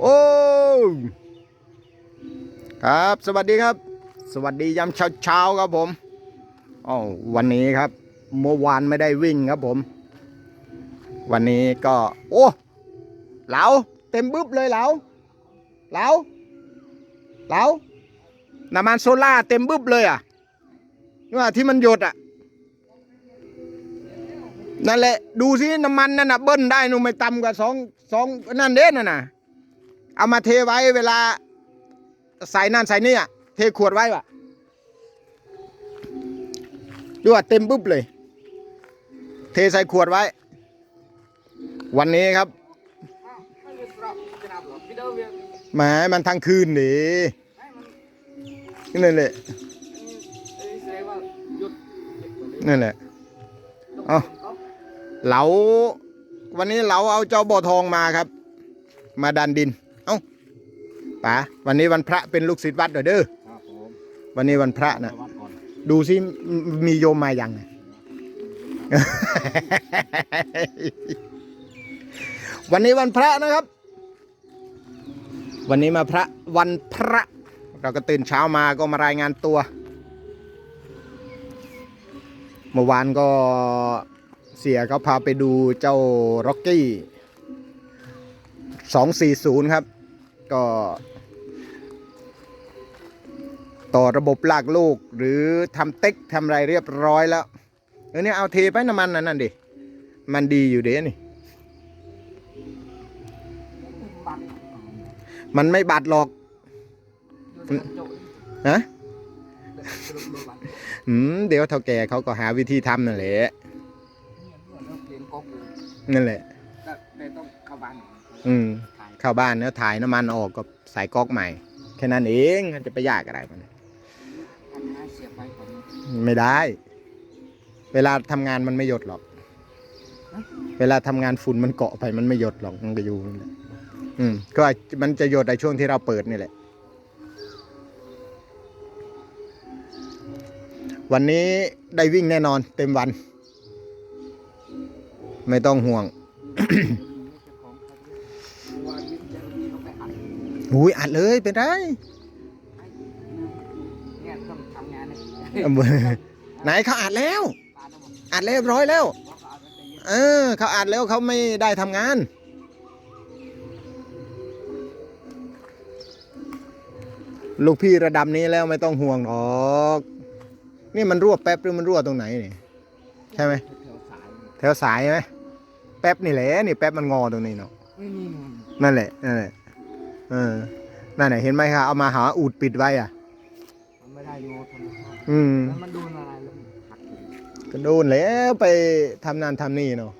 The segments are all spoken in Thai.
โอ้ครับสวัสดีครับ สวัสดียามเช้าๆครับผมอ๋อวันนี้ครับเมื่อวานไม่ได้วิ่งครับผม วันนี้ก็ โอ้เหลาเต็มบึ๊บเลยเหลาเหลาเหลาน้ำมันโซล่าเต็มบึ๊บเลยอะว่าที่มันหยดอะนั่นแหละดูสิน้ำมันนั่นน่ะเบิ้ลได้นูไม่ต่ำกว่าสองสองนั่นเด้น่ะนะ เอามาเทไว้เวลาใส่นั่นใส่นี่อะเทขวดไว้ว่ะดูว่าเต็มปุ๊บเลย เทใส่ขวดไว้ วันนี้ครับแหมมันทั้งคืนดินั่นแหละนั่นแหละเอาเหลาวันนี้เหลาเอาเจ้าบ่อทองมาครับ มาดันดิน เอ้าป๋าวันนี้วันพระเป็นลูกศิษย์วัดเหรอเด้อครับผมวันนี้วันพระนะไปวัดก่อนดูซิมมีโยมมายังน่ะ วันนี้วันพระนะครับ วันนี้มาพระวันพระ เราก็ตื่นเช้ามาก็มารายงานตัว เมื่อวานก็เสียเขาพาไปดูเจ้าร็อกกี้ สองสี่ศูนย์ครับ ก็ ต่อระบบลากลูก หรือทำเต็กทำอะไรเรียบร้อยแล้วเออเนี่ยเอาเทไปน้ำมันนั่นนั่นดิ มันดีอยู่เด้นี่ มันไม่บาดหรอกฮะอืมเดี๋ยวเท่าแก่เขาก็หาวิธีทำนั่นแหละนั่นแหละแต่ต้องเข้าบ้าน อืมถ่ายเข้าบ้านแล้วถ่ายน้ำมันออกก็ใส่ก๊อกใหม่ แค่นั้นเองมันจะไปยากอะไรมันทำให้เสียบไปก่อนไม่ได้ เวลาทำงานมันไม่หยดหรอก เวลาทำงานฝุ่นมันเกาะไปมันไม่หยดหรอกมันก็อยู่นั่นแหละอืมก็มันจะหยดในช่วงที่เราเปิดนี่แหละ วันนี้ได้วิ่งแน่นอนเต็มวัน ไม่ต้องห่วง อัดหุยอัดเลยเป็นไรเนี่ยต้องทำงานเนี่ยไหนเขาอัดแล้วตาต้องบอกอัดเรียบร้อยแล้วว่าเขาอัดไปเยอะเออเขาอัดแล้วเขาไม่ได้ทำงานลูกพี่ระดับนี้แล้วไม่ต้องห่วงหรอก นี่มันรั่วแป๊บหรือมันรั่วตรงไหนนี่ใช่ไหมแถวสายแถวสายไหมแป๊บนี่แหละนี่แป๊บมันงอตรงนี้เนาะไม่มีเงิ นนั่นแหละนั่นแหละเออนั่นแหละเห็นไหมครับเอามาหาอูดปิดไว้อะมันไม่ได้โยธรรมชาติอืมแล้วมันโดนอะไรแล้วมันหักอยู่ก็โดนแล้วไปทำนานทำนี่เนาะ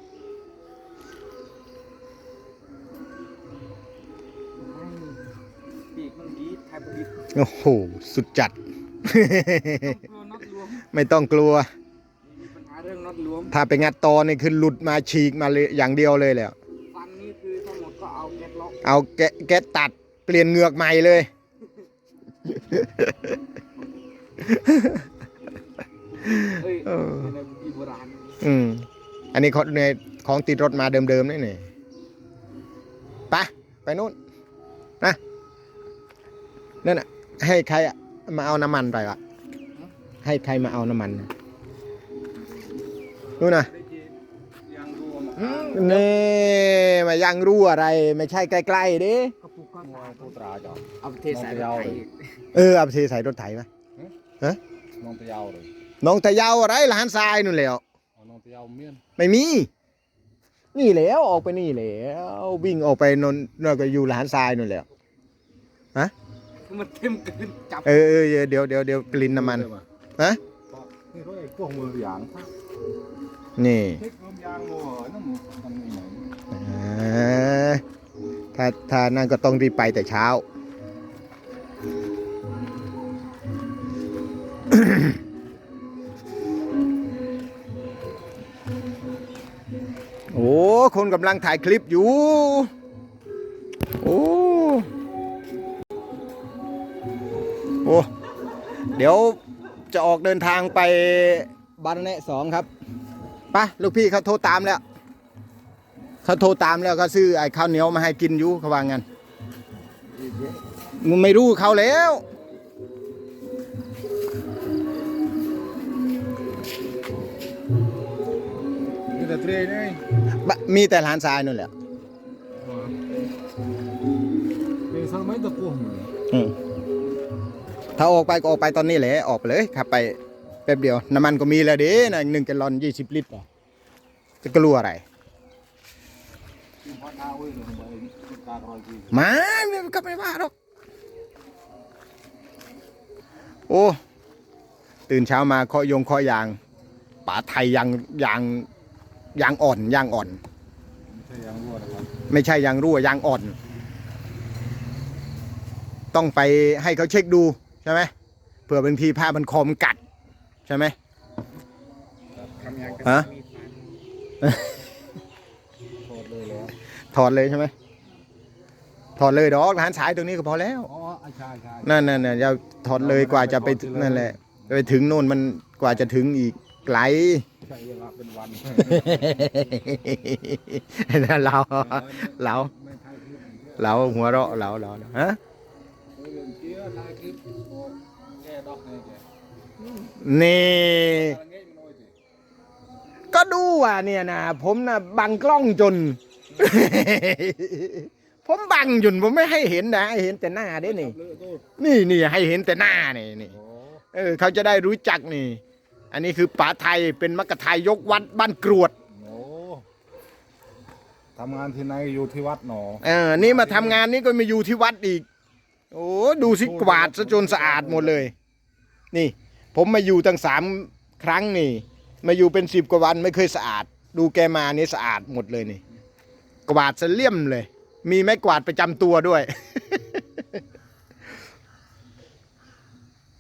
ปีกมันดีไทยบดีโอ้โหสุดจัด กลัวน็อตรวมไม่ต้องกลัว มีปัญหาเรื่องน็อตรวมถ้าไปงัดตอนี่คือหลุดมาฉีกมาเลยอย่างเดียวเลยแหละ ฟันนี่คือทั้งหมดก็ เอาแก๊สล็อกเอาแกะแกะตัดเปลี่ยนเหงือกใหม่เลย เฮ้ยเออในบุกีโบราณอืม อันนี้ของในของติดรถมาเดิมๆนี่นี่ไปไปนู่นนะนั่นน่ะ ให้ใครอะมาเอาน้ำมันไปวะให้ใครมาเอาน้ำมันน่ะนู่นน่ะยังรวมนี่ มายังรู้อะไร ไม่ใช่ใกล้ๆดิกระปุกก็ตาพูดราจอเอาไปเทใส่รถไถอีกเออเอาไปเทใส่รถไถไหมน้องตะเยาวเลยน้องตะเยาวอะไรหลานทรายนู่นแหล้วเอาน้องตะเยาวเมียนไม่มี นี่แหล้วออกไปนี่แหล้ววิ่งออกไปนนนนก็อยู่หลานทรายนู่นแหล้วมันเต็มเกินจับเออเออเดี๋ยวเดี๋ยวเดี๋ยวกลิ่นน้ำมันฮะนี่เขาไอ้พวกมือยางนี่ ถ้าถ้านั่นก็ต้องรีบไปแต่เช้า โอ้ คนกำลังถ่ายคลิปอยู่ โอ้ โอ้ เดี๋ยวจะออกเดินทางไปบานแนะสองครับไปะลูกพี่เขาโทรตามแล้ว เขาโทรตามแล้วก็ซื้อไอ้ข้าวเหนียวมาให้กินอยู่เขาว่างั้นมันไม่รู้เขาแล้วนี่แต่เทรนไงบะมีแต่หลานชายนู่นแหละเป็นสมัยตะกั่วมืออืมถ้าออกไปก็ออกไปตอนนี้แหละออกไปเลยขับไปแป๊บเดียว น้ำมันก็มีแล้วเด้นะหนึ่งแกลลอนยี่สิบลิตรอะจะกลัวอะไร ที่พัดเอาไว้เลยทำไมตากรอยจีมาไม่ก็ไม่ว่าหรอก โอ้ ตื่นเช้ามาเคาะยงเคาะยางป๋าไทยยางยางยางอ่อนยางอ่อน ไม่ใช่ยางรั่วยางอ่อน ต้องไปให้เขาเช็คดูใช่ไหมเผื่อบางทีผ้ามันคอมนกัด ใช่ไหมฮะ ถอดเลยใช่ไหมถอดเลยดอกร้านสายตรงนี้ก็พอแล้วอ๋อไอ้ชายชายนั่นนั่นนั่นอย่าถอดเลยกว่าจะไปถึงนั่นแหละไปถึงโน่นมันกว่าจะถึงอีกไกลใช้เวลาเป็นวันนั่นเราเราไม่ถ่ายคลิปเราหัวเราะเราเราฮะเรื่องเกี้ยถ่ายคลิปโอ้แกดอกไงแกนี่อะไรเงี้ยมันน้อยสิก็ดูอะเนี่ยนะผมนะบังกล้องจน ผมบังจนผมไม่ให้เห็นนะให้เห็นแต่หน้าเด้นี่เลอะโทษนี่นี่ให้เห็นแต่หน้านี่นี่โอ้เออ เขาจะได้รู้จักนี่ อันนี้คือป๋าไทยเป็นมักกะไทยยกวัดบ้านกรวดโหทำงานที่ไหนอยู่ที่วัดหนอเออนี่มาทำงานนี่ก็มาอยู่ที่วัดอีก โอ้ดูสิกวาดซะจนสะอาดหมดเลย นี่ ผมมาอยู่ตั้งสามครั้งนี่ มาอยู่เป็นสิบกว่าวันไม่เคยสะอาด ดูแกมานี่สะอาดหมดเลยนี่ กวาดซะเลี่ยมเลย มีไม้กวาดประจำตัวด้วย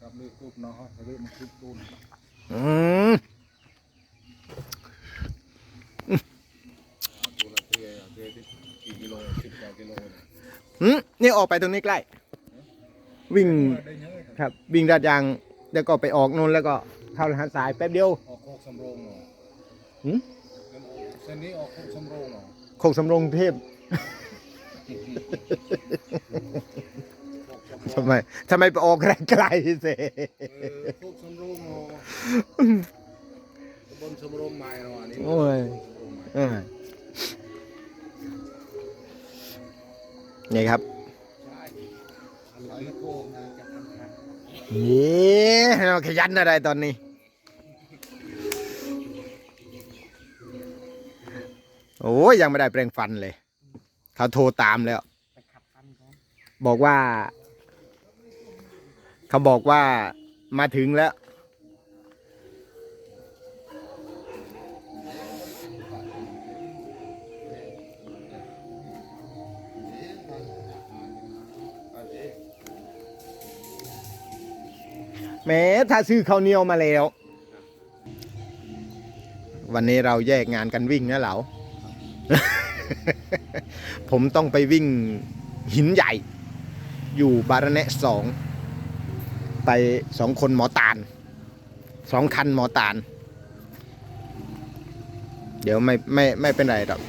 กับเลือกกรุ๊ปเนาะเลือกมันกรุ๊ปตูนอืมตัวละเทียเทียที่กี่กิโลสิบกว่ากิโลเนี่ยหืมนี่ออกไปตรงนี้ใกล้ วิ่งได้เยอะครับครับ วิ่งราดยาง แล้วก็ไปออกนู่นแล้วก็เข้าหาสายแป๊บเดียว ออกโคกสำโรงเนาะหืมเส้นนี้ออกโคกสำโรงเนาะ โคกสำโรงเทพ ทำไมทำไมไปออกไกลๆเสเออโคกสำโรงเนาะตำบนสำโรงใหม่เนาะอันนี้โอ้ยสำโรงใหม่เออนี่ครับใช่เอาลูกโคกนะจะทำงานนี่เราขยันอะไรตอนนี้ โอ้ยยังไม่ได้แปรงฟันเลย เขาโทรตามแล้ว ไปขับฟันก่อนบอกว่า เขาบอกว่ามาถึงแล้ว แม้ถ้าซื้อข้าวเหนียวมาแล้ว วันนี้เราแยกงานกันวิ่งนะเหลา ผมต้องไปวิ่งหินใหญ่ อยู่บารเนะสองไปสองคนหมอตาลสองคันหมอตาล เดี๋ยวไม่ไม่ไม่เป็นไรหรอก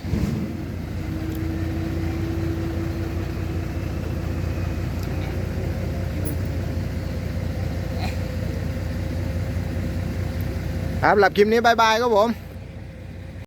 ครับหลับคลิปนี้บายบายครับผม